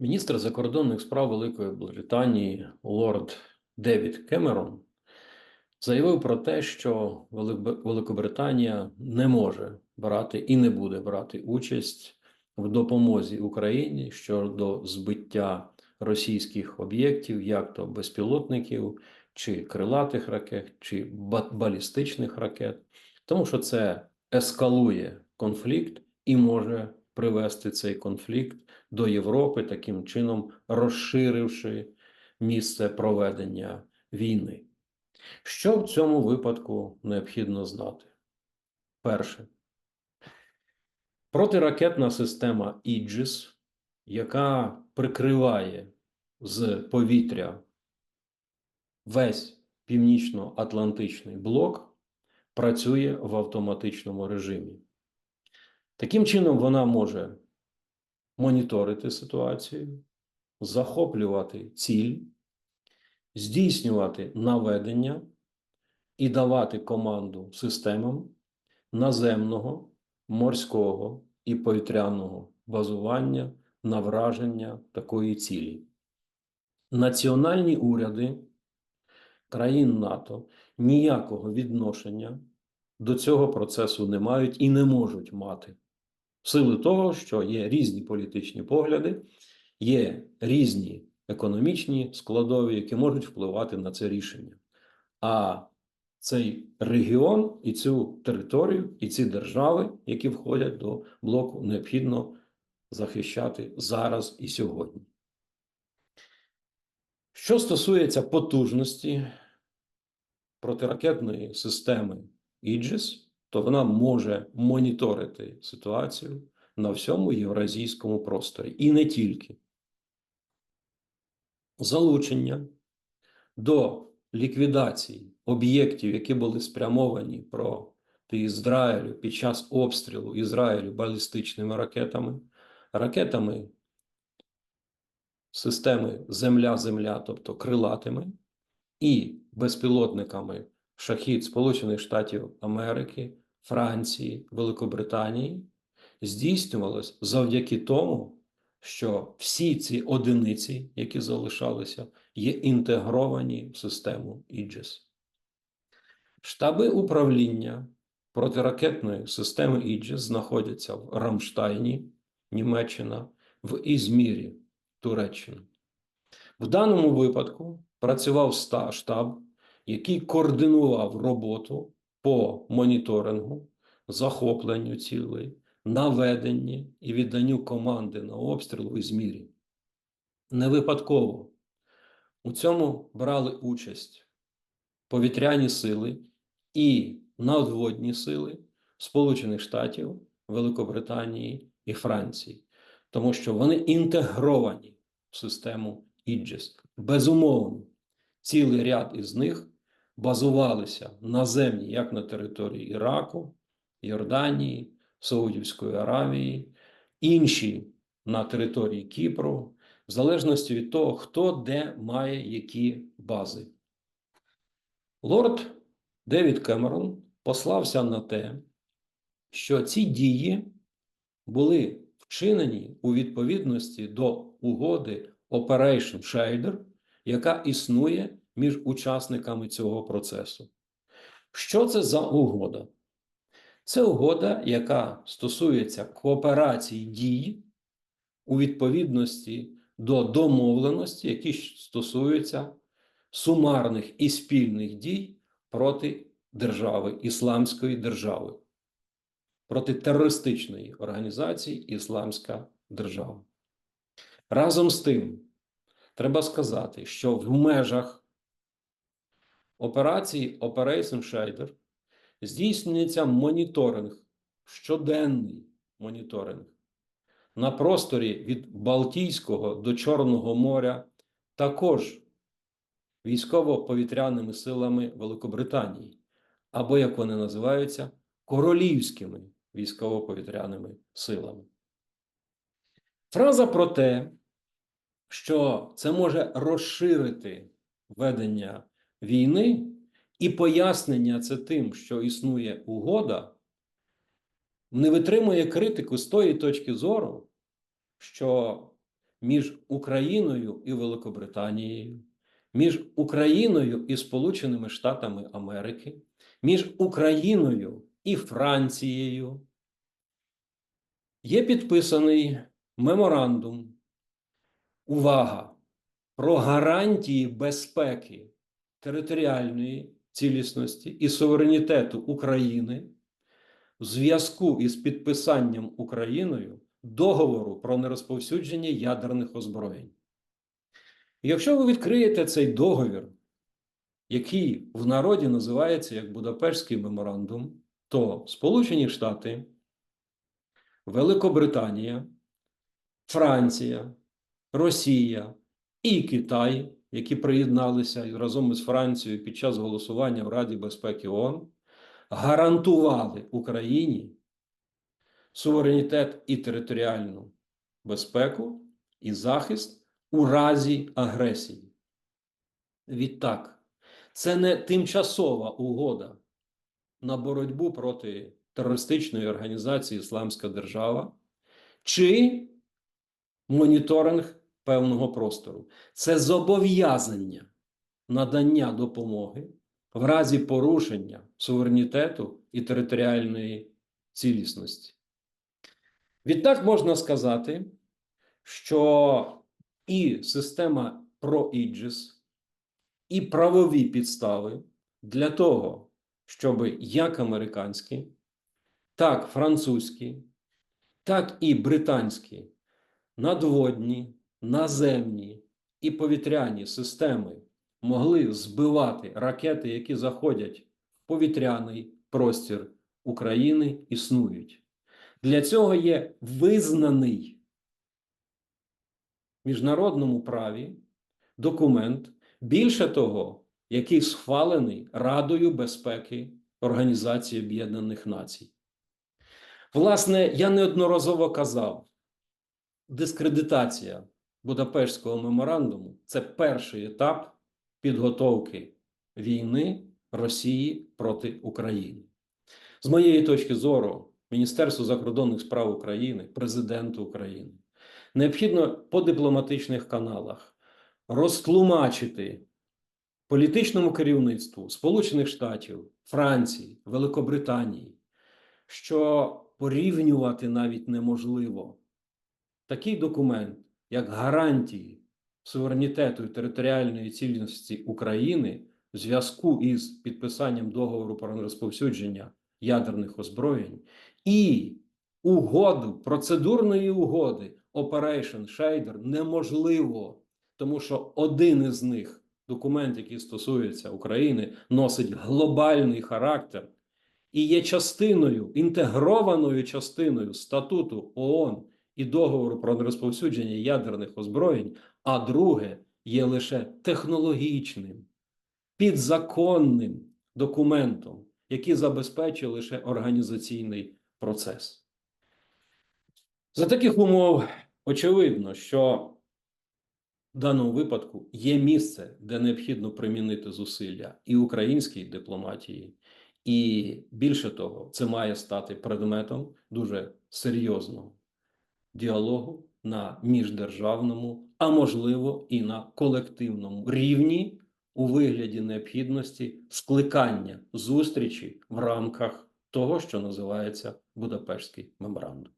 Міністр закордонних справ Великої Британії лорд Девід Кемерон заявив про те, що Велик- Великобританія не може брати і не буде брати участь в допомозі Україні щодо збиття російських об'єктів, як то безпілотників, чи крилатих ракет, чи балістичних ракет, тому що це ескалує конфлікт і може привести цей конфлікт до Європи, таким чином розширивши місце проведення війни. Що в цьому випадку необхідно знати? Перше. Протиракетна система Іджіс, яка прикриває з повітря весь північно-атлантичний блок, працює в автоматичному режимі. Таким чином, вона може моніторити ситуацію, захоплювати ціль, здійснювати наведення і давати команду системам наземного, морського і повітряного базування на враження такої цілі. Національні уряди країн НАТО ніякого відношення до цього процесу не мають і не можуть мати в силу того, що є різні політичні погляди, є різні економічні складові, які можуть впливати на це рішення. А цей регіон і цю територію, і ці держави, які входять до блоку, необхідно захищати зараз і сьогодні. Що стосується потужності протиракетної системи Іджіс, то вона може моніторити ситуацію на всьому євразійському просторі і не тільки. Залучення до ліквідації об'єктів, які були спрямовані проти Ізраїлю під час обстрілу Ізраїлю балістичними ракетами, ракетами системи Земля-Земля, тобто крилатими, і безпілотниками шахід Сполучених Штатів Америки, Франції, Великобританії здійснювалось завдяки тому, що всі ці одиниці, які залишалися, є інтегровані в систему Іджес. Штаби управління протиракетної системи Іджес знаходяться в Рамштайні, Німеччина, в Ізмірі, Туреччина. В даному випадку працював штаб, який координував роботу по моніторингу, захопленню цілей, наведенні і відданню команди на обстріл у Ізмірі. Не випадково у цьому брали участь повітряні сили і надводні сили Сполучених Штатів, Великобританії і Франції, тому що вони інтегровані в систему Іджес. Безумовно, цілий ряд із них базувалися наземні як на території Іраку, Йорданії, Саудівської Аравії, інші на території Кіпру, в залежності від того, хто де має які бази. Лорд Девід Кемерон послався на те, що ці дії були вчинені у відповідності до угоди Operation Shader, яка існує між учасниками цього процесу. Що це за угода? Це угода, яка стосується кооперації дій у відповідності до домовленості, які стосуються сумарних і спільних дій проти держави, Ісламської держави, проти терористичної організації Ісламська держава. Разом з тим, треба сказати, що в межах операції Operation Shader здійснюється моніторинг, щоденний моніторинг на просторі від Балтійського до Чорного моря, також військово-повітряними силами Великобританії, або, як вони називаються, королівськими військово-повітряними силами. Фраза про те, що це може розширити ведення війни, і пояснення це тим, що існує угода, не витримує критику з тої точки зору, що між Україною і Великобританією, між Україною і Сполученими Штатами Америки, між Україною і Францією. Є підписаний меморандум. Увага! Про гарантії безпеки територіальної цілісності і суверенітету України в зв'язку із підписанням Україною договору про нерозповсюдження ядерних озброєнь. Якщо ви відкриєте цей договір, який в народі називається як Будапештський меморандум, то Сполучені Штати, Великобританія, Франція, Росія і Китай, які приєдналися разом із Францією під час голосування в Раді безпеки ООН, гарантували Україні суверенітет і територіальну безпеку і захист у разі агресії. Відтак, це не тимчасова угода на боротьбу проти терористичної організації Ісламська Держава чи моніторинг певного простору. Це зобов'язання надання допомоги в разі порушення суверенітету і територіальної цілісності. Відтак можна сказати, що і система ProIGIS, і правові підстави для того, щоб як американські, так французькі, так і британські надводні, наземні і повітряні системи могли збивати ракети, які заходять в повітряний простір України, існують. Для цього є визнаний в міжнародному праві документ, більше того, який схвалений Радою безпеки Організації Об'єднаних Націй. Власне, я неодноразово казав, дискредитація Будапештського меморандуму це перший етап підготовки війни Росії проти України. З моєї точки зору, Міністерство закордонних справ України, президенту України необхідно по дипломатичних каналах розтлумачити політичному керівництву Сполучених Штатів, Франції, Великобританії, що порівнювати навіть неможливо такий документ, як гарантії суверенітету і територіальної цілісності України в зв'язку із підписанням договору про нерозповсюдження ядерних озброєнь і угоду, процедурної угоди Operation Shader неможливо, тому що один із них, документ, який стосується України, носить глобальний характер і є частиною, інтегрованою частиною статуту ООН і договору про нерозповсюдження ядерних озброєнь, а друге є лише технологічним, підзаконним документом, який забезпечує лише організаційний процес. За таких умов очевидно, що в даному випадку є місце, де необхідно примінити зусилля і українській дипломатії, і більше того, це має стати предметом дуже серйозного діалогу на міждержавному, а можливо і на колективному рівні у вигляді необхідності скликання зустрічі в рамках того, що називається Будапештський меморандум.